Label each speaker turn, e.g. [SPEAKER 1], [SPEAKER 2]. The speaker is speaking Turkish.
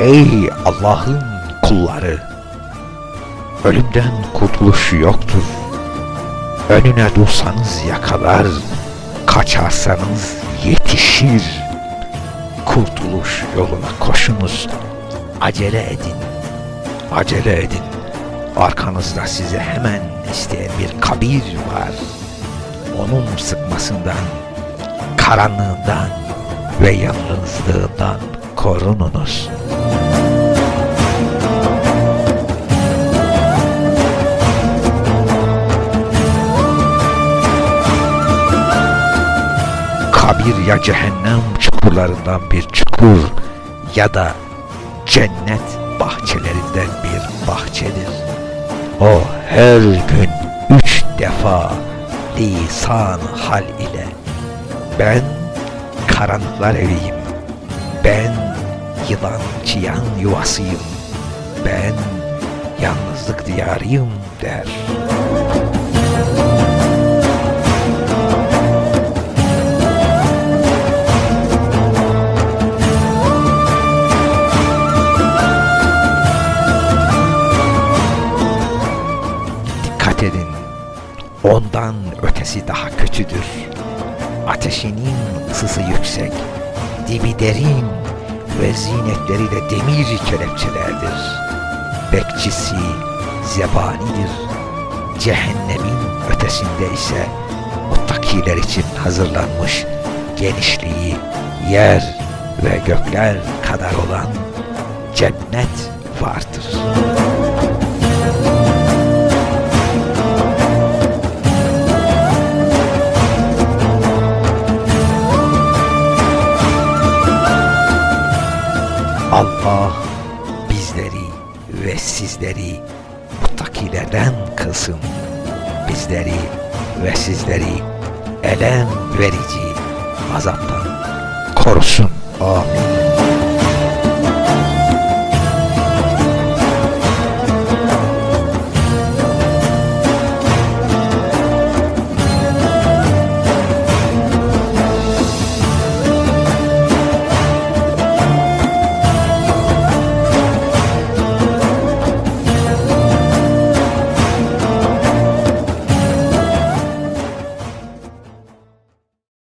[SPEAKER 1] Ey Allah'ın kulları! Ölümden kurtuluş yoktur. Önüne dursanız yakalar, kaçarsanız yetişir. Kurtuluş yoluna koşunuz. Acele edin, acele edin. Arkanızda size hemen isteyen bir kabir var. Onun sıkmasından, karanlığından ve yalnızlığından korununuz. Kabir ya cehennem çukurlarından bir çukur ya da cennet bahçelerinden bir bahçedir. O her gün üç defa lisan hal ile ben karanlıklar eviyim, ben yılan çıyan yuvasıyım, ben yalnızlık diyarıyım der. Dikkat edin, ondan ötesi daha kötüdür. Ateşinin ısısı yüksek, dibi derin ve zinetleri de demir kelepçelerdir. Bekçisi zebanidir. Cehennemin ötesinde ise muttakiler için hazırlanmış genişliği yer ve gökler kadar olan cennet vardır. Allah bizleri ve sizleri muttakilerden kılsın. Bizleri ve sizleri elem verici azaptan korusun. Amin.